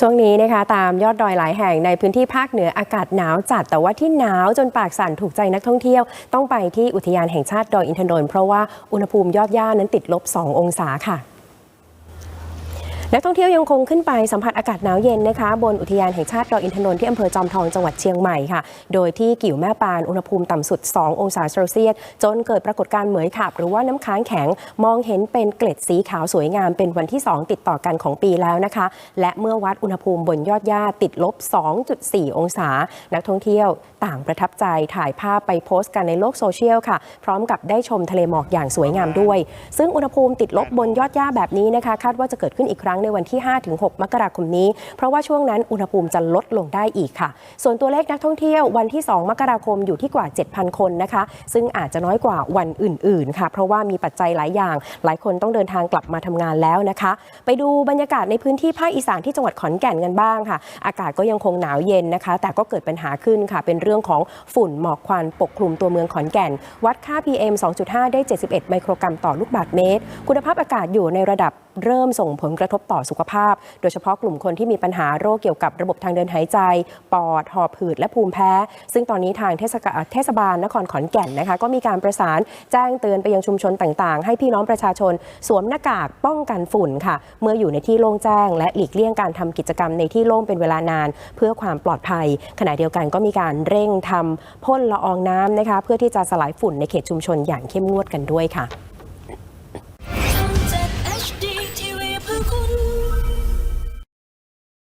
ช่วงนี้นะคะตามยอดดอยหลายแห่งในพื้นที่ภาคเหนืออากาศหนาวจัด แต่ว่าที่หนาวจนปากสั่นถูกใจนักท่องเที่ยว ต้องไปที่อุทยานแห่งชาติดอยอินทนนท์เพราะว่าอุณหภูมิยอดย่านั้นติดลบ 2 องศาค่ะ นักท่องเที่ยวยังคงขึ้นไปสัมผัสอากาศหนาวเย็นนะคะบนอุทยานแห่งชาติดอยอินทนนท์ที่อำเภอจอมทองจังหวัดเชียงใหม่ค่ะ โดยที่กิ่วแม่ปานอุณหภูมิต่ำสุด 2 องศาเซลเซียสจนเกิดปรากฏการณ์เหมือยขับหรือว่าน้ำค้างแข็ง มองเห็นเป็นเกล็ดสีขาวสวยงามเป็นวันที่ 2 ติดต่อกันของปีแล้วนะคะ และเมื่อวัดอุณหภูมิบนยอดหญ้าติดลบ 2.4 องศา นักท่องเที่ยวต่างประทับใจถ่ายภาพไปโพสต์กันในโลกโซเชียลค่ะ พร้อมกับได้ชมทะเลหมอกอย่างสวยงามด้วย ซึ่งอุณหภูมิติดลบบนยอดหญ้าแบบนี้นะคะ คาดว่าจะเกิดขึ้นอีกครั้งในวันที่ 5-6 มกราคมนี้ เพราะว่าช่วงนั้นอุณหภูมิจะลดลงได้อีกค่ะ ส่วนตัวเลขนักท่องเที่ยววันที่ 2 มกราคมอยู่ที่กว่า 7,000 คนนะคะ ซึ่งอาจจะน้อยกว่าวันอื่น ๆ ค่ะ เพราะว่ามีปัจจัยหลายอย่าง หลายคนต้องเดินทางกลับมาทำงานแล้วนะคะ ไปดูบรรยากาศในพื้นที่ภาคอีสานที่จังหวัดขอนแก่นกันบ้างค่ะ อากาศก็ยังคงหนาวเย็นนะคะ แต่ก็เกิดปัญหาขึ้นค่ะ เป็นเรื่องของฝุ่นหมอกควันปกคลุมตัวเมืองขอนแก่น วัดค่า PM 2.5 ได้ 71 ไมโครกรัมต่อลูกบาศก์เมตร คุณภาพอากาศอยู่ในระดับ เริ่มส่งผลกระทบต่อสุขภาพ โดยเฉพาะกลุ่มคนที่มีปัญหาโรคเกี่ยวกับระบบทางเดินหายใจ ปอด หอบหืด และภูมิแพ้ ซึ่งตอนนี้ทางเทศบาลนครขอนแก่นนะคะ ก็มีการประสานแจ้งเตือนไปยังชุมชนต่างๆ ให้พี่น้องประชาชน สวมหน้ากากป้องกันฝุ่นค่ะ เมื่ออยู่ในที่โล่งแจ้ง และหลีกเลี่ยงการทำกิจกรรมในที่โล่งเป็นเวลานาน เพื่อความปลอดภัย ขณะเดียวกันก็มีการเร่งทำพ่นละอองน้ำนะคะ เพื่อที่จะสลายฝุ่นในเขตชุมชนอย่างเข้มงวดกันด้วยค่ะ